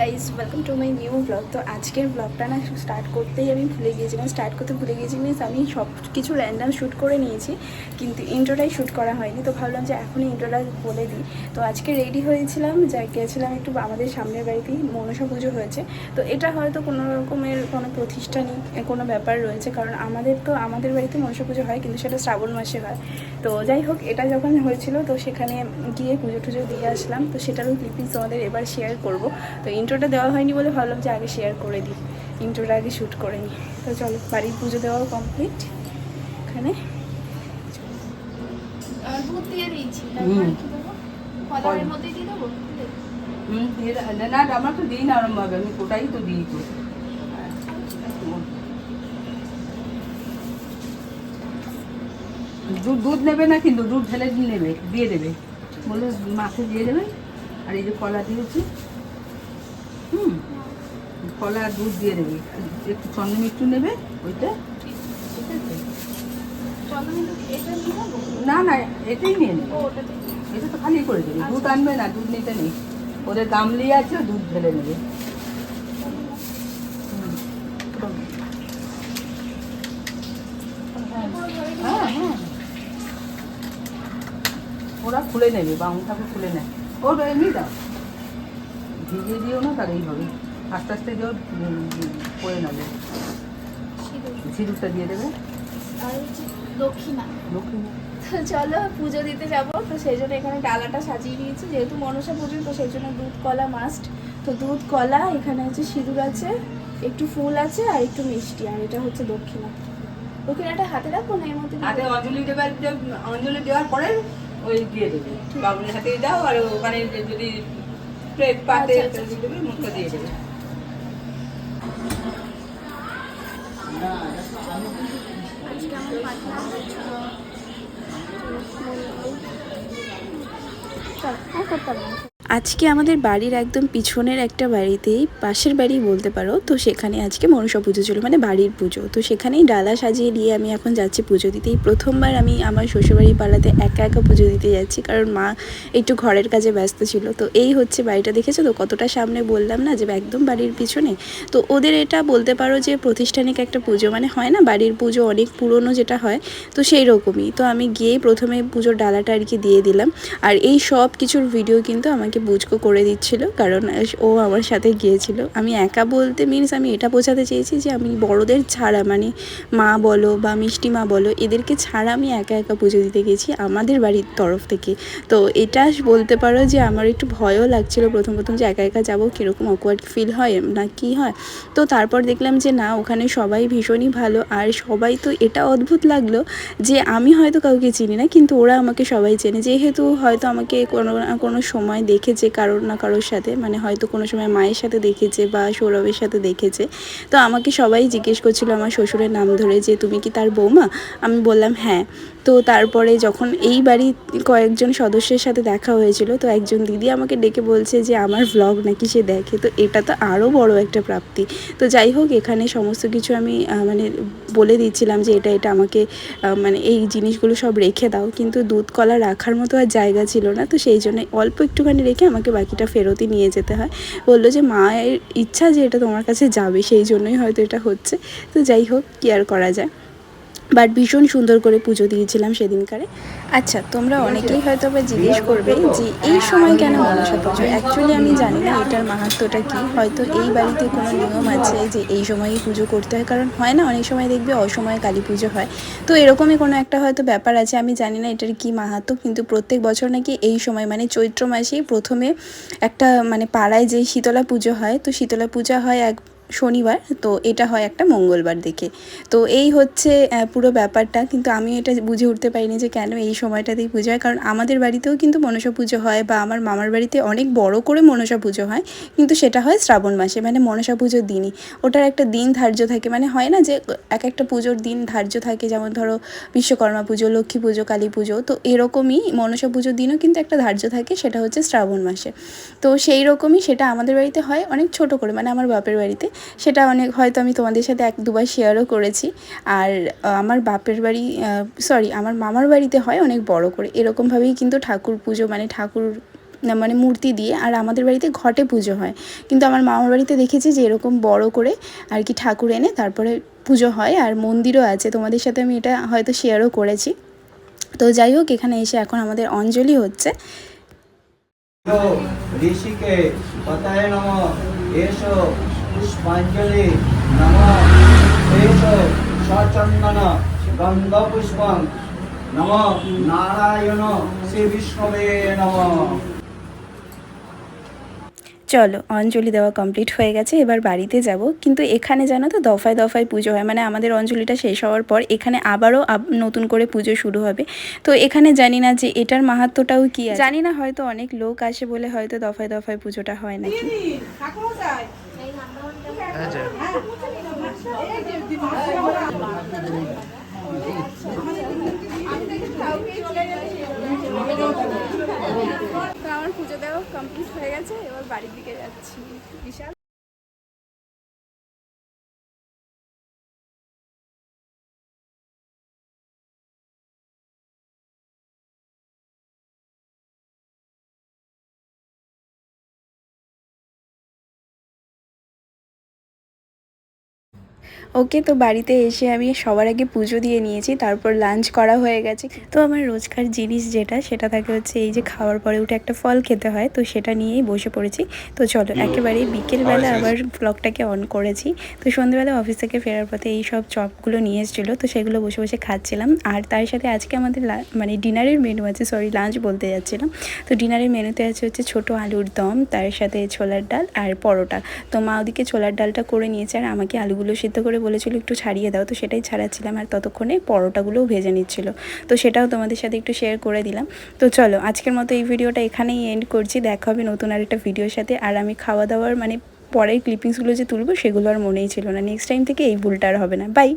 Guys welcome to my new blog তো আজকের ব্লগটা না স্টার্ট করতেই আমি ভুলে গিয়েছিলাম। স্টার্ট করতে ভুলে গিয়েছি মিনস আমি সব কিছু র্যান্ডাম শ্যুট করে নিয়েছি, কিন্তু ইন্ট্রোটাই শ্যুট করা হয়নি। তো ভাবলাম যে এখনই ইন্ট্রোটা বলে দিই। তো আজকে রেডি হয়েছিলাম, যা গিয়েছিলাম একটু আমাদের সামনের বাড়িতেই, মনসা পুজো হয়েছে। তো এটা হয়তো কোনো রকমের কোনো প্রতিষ্ঠানিক কোনো ব্যাপার রয়েছে, কারণ আমাদের তো, আমাদের বাড়িতে মনসা পুজো হয়, কিন্তু সেটা শ্রাবণ মাসে হয়। তো যাই হোক, এটা যখন হয়েছিল, তো সেখানে গিয়ে পুজো টুজো দিয়ে আসলাম। তো সেটারও ক্লিপিংস তোমাদের এবার শেয়ার করব। তো ইন্ট্রোটা দেওয়া হয়নি বলে ভাবলাম যে আগে শেয়ার করে দিই। ইন্ট্রোটা আগে শ্যুট করে নিই। তো চলো বাড়ির পুজো দেওয়াও কমপ্লিট এখানে। না না আমরা তো দিই না ওরম ভাবে আমি ওটাই তো দিই তো। দুধ দুধ নেবে না কিন্তু দুধ ঢেলে নেবে দিয়ে দেবে। বলে মাছে দিয়ে দেবে। আর এই যে কলা দিয়েছি। হুম। কলা আর দুধ দিয়ে দেবে। একটু চন্দন একটু নেবে, ওইটা। ঠিক আছে না না, এটাই নিয়ে নেবে। এটা তো খালি করে দেবে। দুধ আনবে না, দুধ নিতে নেই। ওদের গামলি আছে, দুধ ঢেলে নেবে। হ্যাঁ হ্যাঁ। ওরা খুলে নেবে ঠাকুর খুলে নেয়। ওর এমনি দাও। ভিজিয়ে দিও না তাহলেই হবে। আস্তে আস্তে উম, করে নেবে সিঁদুর সিঁদুরটা দিয়ে দেবে। দক্ষিণা লক্ষ্মী চলো পুজো দিতে যাব। তো সেই জন্য এখানে ডালাটা সাজিয়ে নিয়েছি। যেহেতু মনসা পুজো তো সেই জন্য দুধ কলা মাস্ট তো দুধ কলা এখানে হচ্ছে সিঁদুর আছে একটু ফুল আছে আর একটু মিষ্টি। আর এটা হচ্ছে দক্ষিণা দক্ষিণাটা হাতে রাখব না? এর মধ্যে হাতে? অঞ্জলি দেবার অঞ্জলি দেওয়ার পরে ওই দিয়ে দেবে। বাবুনের হাতে দাও আর ওখানে যদি প্লেট পাতে দেবে মুখটা দিয়ে দেবে আর করতে না। আজকে আমাদের বাড়ির একদম পিছনের একটা বাড়িতেই পাশের বাড়ি বলতে পারো, তো সেখানে আজকে মনসা পুজো ছিল মানে বাড়ির পুজো। তো সেখানেই ডালা সাজিয়ে নিয়ে আমি এখন যাচ্ছি পুজো দিতে। এই প্রথমবার আমি আমার শ্বশুরবাড়ি পাড়াতে একা একা পুজো দিতে যাচ্ছি, কারণ মা একটু ঘরের কাজে ব্যস্ত ছিল। তো এই হচ্ছে বাড়িটা, দেখেছ তো? কতটা সামনে বললাম না যে একদম বাড়ির পিছনে। তো ওদের এটা বলতে পারো যে প্রতিষ্ঠানিক একটা পুজো মানে হয় না বাড়ির পুজো অনেক পুরনো যেটা হয়, তো সেই রকমই তো আমি গিয়েই প্রথমে পুজোর ডালাটা আর কি দিয়ে দিলাম। আর এই সব কিছুর ভিডিও কিন্তু আমাকে বুঝকো করে দিচ্ছিল, কারণ ও আমার সাথে গিয়েছিল। আমি একা বলতে মিনস আমি এটা বোঝাতে চেয়েছি যে আমি বড়দের ছাড়া মানে মা বলো বা মিষ্টি মা বলো, এদেরকে ছাড়া আমি একা একা পুজো দিতে গেছি আমাদের বাড়ির তরফ থেকে। তো এটা বলতে পারো যে আমার একটু ভয়ও লাগছিল প্রথম প্রথম যে একা একা যাব, কীরকম অকওয়ার্ড ফিল হয় না কি হয়। তো তারপর দেখলাম যে না, ওখানে সবাই ভীষণই ভালো, আর সবাই তো এটা অদ্ভুত লাগল যে আমি হয়তো কাউকে চিনি না, কিন্তু ওরা আমাকে সবাই চেনে। যেহেতু হয়তো আমাকে কোনো কোনো সময় দেখেছে কারোর না কারোর সাথে মানে হয়তো কোনো সময় মায়ের সাথে দেখেছে বা সৌরভের সাথে দেখেছে। তো আমাকে সবাই জিজ্ঞেস করছিল আমার শ্বশুরের নাম ধরে যে, তুমি কি তার বৌমা? আমি বললাম হ্যাঁ। তো তারপরে যখন এই বাড়ির কয়েকজন সদস্যের সাথে দেখা হয়েছিল, তো একজন দিদি আমাকে ডেকে বলছে যে, আমার ভ্লগ নাকি সে দেখে। তো এটা তো আরও বড় একটা প্রাপ্তি। তো যাই হোক, এখানে সমস্ত কিছু আমি মানে বলে দিচ্ছিলাম যে, এটা এটা আমাকে মানে এই জিনিসগুলো সব রেখে দাও। কিন্তু দুধ কলা রাখার মতো আর জায়গা ছিল না, তো সেই জন্য অল্প একটুখানি রেখে আমাকে বাকিটা ফেরতই নিয়ে যেতে হয়। বলল যে, মায়ের ইচ্ছা যে এটা তোমার কাছে যাবে, সেই জন্যই হয়তো এটা হচ্ছে। তো যাই হোক, কি আর করা যায়। বাট ভীষণ সুন্দর করে পুজো দিয়েছিলাম সেদিনকারে। আচ্ছা তোমরা অনেকেই হয়তো আবার জিজ্ঞেস করবে যে এই সময় কেন মনসা পুজো? অ্যাকচুয়ালি আমি জানি না এটার মাহাত্ম্যটা কি। হয়তো এই বাড়িতে কোনো নিয়ম আছে যে এই সময়ই পুজো করতে হয়, কারণ হয় না, অনেক সময় দেখবে অসময়ে কালী পুজো হয়। তো এরকমই কোনো একটা হয়তো ব্যাপার আছে, আমি জানি না এটার কি মাহাত্ম্য, কিন্তু প্রত্যেক বছর নাকি এই সময় মানে চৈত্র মাসেই প্রথমে একটা মানে পাড়ায় যে শীতলা পুজো হয়, তো শীতলা পূজা হয় এক শনিবার, তো এটা হয় একটা মঙ্গলবার দেখে। তো এই হচ্ছে পুরো ব্যাপারটা। কিন্তু আমি এটা বুঝে উঠতে পারিনি যে কেন এই সময়টাতেই পুজো হয়। কারণ আমাদের বাড়িতেও কিন্তু মনসা পুজো হয় বা আমার মামার বাড়িতে অনেক বড় করে মনসা পুজো হয়। কিন্তু সেটা হয় শ্রাবণ মাসে মানে মনসা পুজোর দিনই। ওটার একটা দিন ধার্য থাকে। মানে হয় না যে এক একটা পুজোর দিন ধার্য থাকে। যেমন ধরো বিশ্বকর্মা পুজো, লক্ষ্মী পুজো, কালী পুজো। তো এরকমই মনসা পুজোর দিনও কিন্তু একটা ধার্য থাকে, সেটা হচ্ছে শ্রাবণ মাসে। তো সেই রকমই সেটা আমাদের বাড়িতে হয় অনেক ছোট করে। মানে আমার বাপের বাড়িতে। সেটা অনেক হয়তো আমি তোমাদের সাথে এক দুবার শেয়ারও করেছি। আর আমার বাপের বাড়ি সরি আমার মামার বাড়িতে হয় অনেক বড় করে। এরকমভাবেই কিন্তু ঠাকুর পুজো মানে ঠাকুর মানে মূর্তি দিয়ে আর আমাদের বাড়িতে ঘটে পুজো হয়। কিন্তু আমার মামার বাড়িতে দেখেছি যে এরকম বড় করে আর কি ঠাকুর এনে তারপরে পুজো হয় আর মন্দিরও আছে। তোমাদের সাথে আমি এটা হয়তো শেয়ারও করেছি। তো যাই হোক, এখানে এসে এখন আমাদের অঞ্জলি হচ্ছে। यो পুষ্পাঞ্জলি নম। শেষ সচন্দন গন্ধ নম। নারায়ণ শ্রী বিষ্ণবে নম। চলো অঞ্জলি দেওয়া কমপ্লিট হয়ে গেছে এবার বাড়িতে যাব। কিন্তু এখানে জানো তো দফায় দফায় পুজো হয়। মানে আমাদের অঞ্জলিটা শেষ হওয়ার পর এখানে আবারও নতুন করে পুজো শুরু হবে। তো এখানে জানি না যে এটার মাহাত্মটাও কি জানি না হয়তো অনেক লোক আসে বলে হয়তো দফায় দফায় পুজোটা হয় নাকি। আমার পুজো দেওয়া কমপ্লিট হয়ে গেছে এবার বাড়ির দিকে যাচ্ছি। বিশাল ওকে তো বাড়িতে এসে আমি সবার আগে পুজো দিয়ে নিয়েছি তারপর লাঞ্চ করা হয়ে গেছে। তো আমার রোজকার জিনিস যেটা সেটা থাকে হচ্ছে এই যে খাওয়ার পরে উঠে একটা ফল খেতে হয় তো সেটা নিয়েই বসে পড়েছি। তো চলো একেবারে বিকেলবেলা আবার ব্লগটাকে অন করেছি। তো সন্ধ্যেবেলা অফিস থেকে ফেরার পথে এই সব চপগুলো নিয়ে এসেছিল তো সেগুলো বসে বসে খাচ্ছিলাম। আর তার সাথে আজকে আমাদের মানে ডিনারের মেনু আছে সরি লাঞ্চ বলতে যাচ্ছিলাম। তো ডিনারের মেনুতে আছে হচ্ছে ছোটো আলুর দম তার সাথে ছোলার ডাল আর পরোটা। তো মা ওদিকে ছোলার ডালটা করে নিয়েছে আর আমাকে আলুগুলো সিদ্ধ করে বলেছিল, একটু ছাড়িয়ে দাও। তো সেটাই ছাড়াচ্ছিলাম আর ততক্ষণে পরোটাগুলোও ভেজে নিচ্ছিল। তো সেটাও তোমাদের সাথে একটু শেয়ার করে দিলাম। তো চলো, আজকের মতো এই ভিডিওটা এখানেই এন্ড করছি। দেখা হবে নতুন আর একটা ভিডিওর সাথে। আর আমি খাওয়া দাওয়ার মানে পরের ক্লিপিংসগুলো যে তুলবো, সেগুলো আর মনেই ছিল না। নেক্সট টাইম থেকে এই ভুলটা আর হবে না। বাই